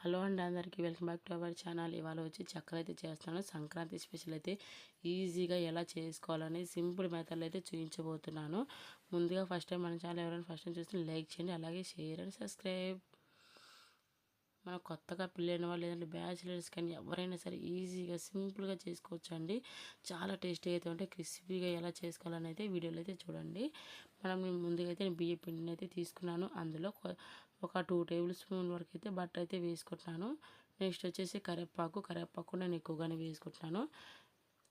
Hello అండి అందరికీ welcome back to our channel. ఇవాళ వచ్చి చక్కలు అయితే చేస్తున్నాను. సంక్రాంతి స్పెషల్ అయితే ఈజీగా ఎలా చేసుకోవాలని సింపుల్ మెథడ్లు అయితే చూపించబోతున్నాను ముందుగా ఫస్ట్ టైం మన ఛానల్ ఎవరైనా ఫస్ట్ టైం చూస్తే లైక్ చేయండి అలాగే షేర్ అండ్ సబ్స్క్రైబ్. మన కొత్తగా పెళ్ళైన వాళ్ళు లేదంటే బ్యాచిలర్స్ కానీ ఎవరైనా సరే ఈజీగా సింపుల్గా చేసుకోవచ్చు అండి చాలా టేస్టీ అయితే ఉంటే క్రిస్పీగా ఎలా చేసుకోవాలని అయితే వీడియోలో అయితే చూడండి. మనం ముందుగా అయితే నేను బియ్య పిండిని అయితే తీసుకున్నాను. అందులో ఒక టూ టేబుల్ స్పూన్ వరకు అయితే బట్టర్ అయితే వేసుకుంటున్నాను. నెక్స్ట్ వచ్చేసి కరివేపాకు. కరివేపాకు నేను ఎక్కువగానే వేసుకుంటున్నాను.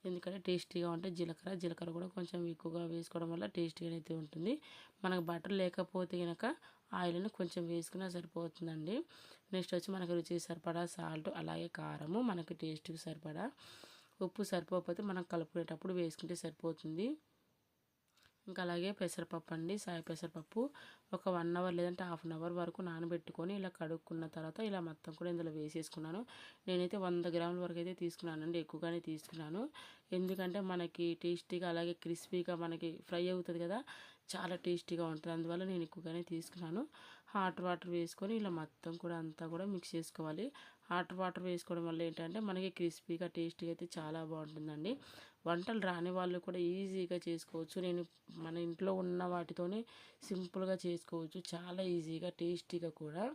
ఎందుకంటే టేస్టీగా ఉంటే జీలకర్ర జీలకర్ర కూడా కొంచెం ఎక్కువగా వేసుకోవడం వల్ల టేస్టీగా అయితే ఉంటుంది. మనకు బటర్ లేకపోతే కనుక ఆయిల్ని కొంచెం వేసుకున్నా సరిపోతుందండి. నెక్స్ట్ వచ్చి మనకు రుచి సరిపడా సాల్ట్ అలాగే కారము మనకి టేస్ట్కి సరిపడా ఉప్పు సరిపోకపోతే మనం కలుపుకునేటప్పుడు వేసుకుంటే సరిపోతుంది. ఇంకా అలాగే పెసరపప్పు అండి సాయి పెసరపప్పు. ఒక వన్ అవర్ లేదంటే హాఫ్ అన్ అవర్ వరకు నానబెట్టుకొని ఇలా కడుక్కున్న తర్వాత ఇలా మొత్తం కూడా ఇందులో వేసేసుకున్నాను. నేనైతే వంద గ్రాముల వరకు అయితే తీసుకున్నానండి ఎక్కువగానే తీసుకున్నాను. ఎందుకంటే మనకి టేస్టీగా అలాగే క్రిస్పీగా మనకి ఫ్రై అవుతుంది కదా చాలా టేస్టీగా ఉంటుంది. అందువల్ల నేను ఎక్కువగానే తీసుకున్నాను. హాట్ వాటర్ వేసుకొని ఇలా మొత్తం కూడా అంతా కూడా మిక్స్ చేసుకోవాలి. హాట్ వాటర్ వేసుకోవడం వల్ల ఏంటంటే మనకి క్రిస్పీగా టేస్టీగా అయితే చాలా బాగుంటుందండి. వంటలు రాని వాళ్ళు కూడా ఈజీగా చేసుకోవచ్చు. నేను మన ఇంట్లో ఉన్న వాటితోనే సింపుల్గా చేసుకోవచ్చు. చాలా ఈజీగా టేస్టీగా కూడా.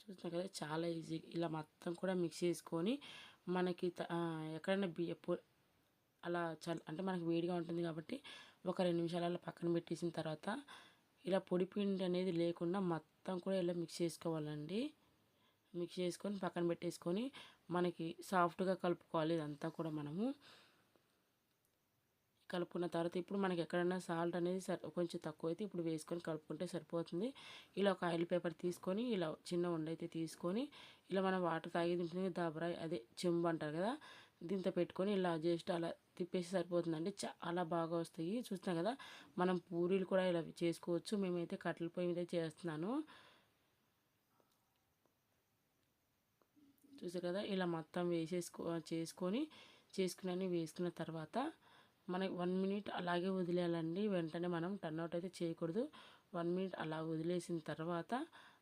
చూస్తున్నా కదా చాలా ఈజీ. ఇలా మొత్తం కూడా మిక్స్ చేసుకొని మనకి ఎక్కడైనా బియ్య అలా చల్ అంటే మనకు వేడిగా ఉంటుంది కాబట్టి ఒక రెండు నిమిషాలు అలా పక్కన పెట్టేసిన తర్వాత ఇలా పొడి పిండి అనేది లేకుండా మొత్తం కూడా ఇలా మిక్స్ చేసుకోవాలండి. మిక్స్ చేసుకొని పక్కన పెట్టేసుకొని మనకి సాఫ్ట్గా కలుపుకోవాలి ఇదంతా కూడా మనము. కలుపుకున్న తర్వాత ఇప్పుడు మనకి ఎక్కడైనా సాల్ట్ అనేది కొంచెం తక్కువ అయితే ఇప్పుడు వేసుకొని కలుపుకుంటే సరిపోతుంది. ఇలా ఒక ఆయిల్ పేపర్ తీసుకొని ఇలా చిన్న ఉండైతే తీసుకొని ఇలా మనం వాటర్ తాగేది ఉంటుంది దాబరాయి అదే చెంబు అంటారు కదా దీంతో పెట్టుకొని ఇలా జస్ట్ అలా తిప్పేసి సరిపోతుందండి. చాలా బాగా వస్తాయి. చూస్తున్నాం కదా మనం పూరీలు కూడా ఇలా చేసుకోవచ్చు. మేమైతే కట్టెల పొయ్యి మీద చేస్తున్నాను. చూసారు కదా ఇలా మొత్తం వేసేసుకో చేసుకొని చేసుకుని వేసుకున్న తర్వాత మనకి వన్ మినిట్ అలాగే వదిలేయాలండి. వెంటనే మనం టర్న్అవుట్ అయితే చేయకూడదు. వన్ మినిట్ అలా వదిలేసిన తర్వాత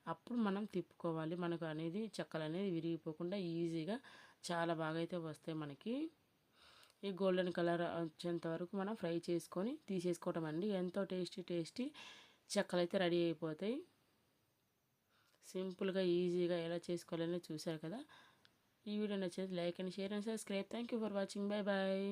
అప్పుడు మనం తిప్పుకోవాలి. మనకు అనేది చెక్కలు అనేది విరిగిపోకుండా ఈజీగా చాలా బాగా అయితే వస్తాయి మనకి. ఈ గోల్డెన్ కలర్ వచ్చేంత వరకు మనం ఫ్రై చేసుకొని తీసేసుకోవటం అండి. ఎంతో టేస్టీ టేస్టీ చెక్కలు అయితే రెడీ అయిపోతాయి. సింపుల్గా ఈజీగా ఎలా చేసుకోవాలని చూశారు కదా? ఈ వీడియో నచ్చేది like and share and subscribe. Thank you for watching bye bye